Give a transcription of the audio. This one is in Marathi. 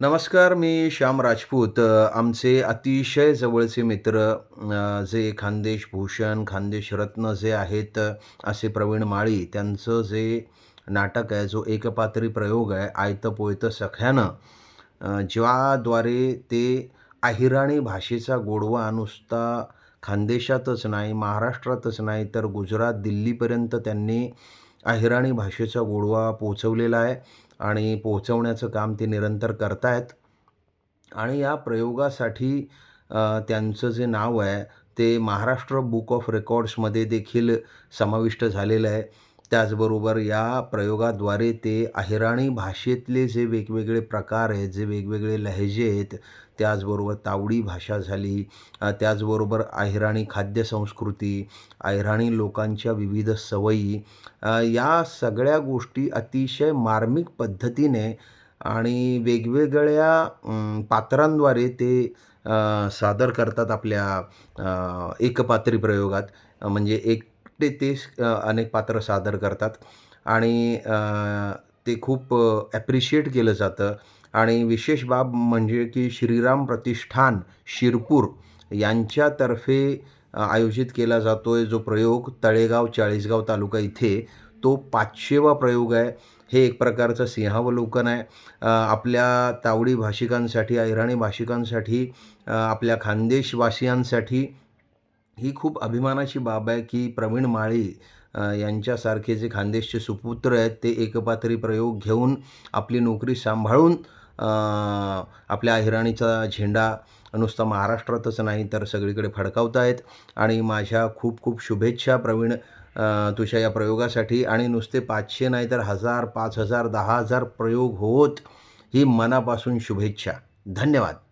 नमस्कार मी श्याम राजपूत. आमचे अतिशय जवळचे मित्र जे खानदेश भूषण खानदेश रत्न जे आहेत असे प्रवीण माळी त्यांचं जे नाटक आहे जो एकपात्री प्रयोग आहे आयतं पोयतं सख्यानं ज्याद्वारे ते अहिराणी भाषेचा गोडवा नुसता खानदेशातच नाही महाराष्ट्रातच नाही तर गुजरात दिल्लीपर्यंत त्यांनी अहिराणी भाषेचा गोडवा पोचवलेला आहे आणि पोहोचवण्याचं काम ते निरंतर करत आहेत आणि या प्रयोगासाठी त्यांचं जे नाव आहे ते महाराष्ट्र बुक ऑफ रेकॉर्ड्समध्ये देखील समाविष्ट झालेलं आहे. त्याचबरोबर या प्रयोगाद्वारे ते अहिराणी भाषेतले जे वेगवेगळे प्रकार आहेत जे वेगवेगळे लहेजे आहेत त्याचबरोबर तावडी भाषा झाली त्याचबरोबर अहिराणी खाद्यसंस्कृती अहिराणी लोकांच्या विविध सवयी या सगळ्या गोष्टी अतिशय मार्मिक पद्धतीने आणि वेगवेगळ्या पात्रांद्वारे ते सादर करतात आपल्या एकपात्री प्रयोगात. म्हणजे एक ते अ, अनेक पात्र सादर करतात. आणि ते खूप ॲप्रिशिएट केलं जातं. आणि विशेष बाब म्हणजे की श्रीराम प्रतिष्ठान शिरपूर यांच्यातर्फे आयोजित केला जातो आहे जो प्रयोग तळेगाव चाळीसगाव तालुका इथे. तो पाचशेवा प्रयोग आहे. हे एक प्रकारचं सिंहावलोकन आहे. आपल्या तावडी भाषिकांसाठी अहिराणी भाषिकांसाठी आपल्या खानदेशवासियांसाठी ही खूप अभिमानाची बाब आहे की प्रवीण माळी यांच्यासारखे जे खानदेशचे सुपुत्र आहेत ते एकपात्री प्रयोग घेऊन आपली नोकरी सांभाळून आपल्या अहिराणीचा झेंडा नुसता महाराष्ट्रातच नाही तर सगळीकडे फडकावत आहेत. आणि माझ्या खूप खूप शुभेच्छा प्रवीण तुझ्या या प्रयोगासाठी. आणि नुसते पाचशे नाही तर हजार पाच हजार दहा हजार प्रयोग होत ही मनापासून शुभेच्छा. धन्यवाद.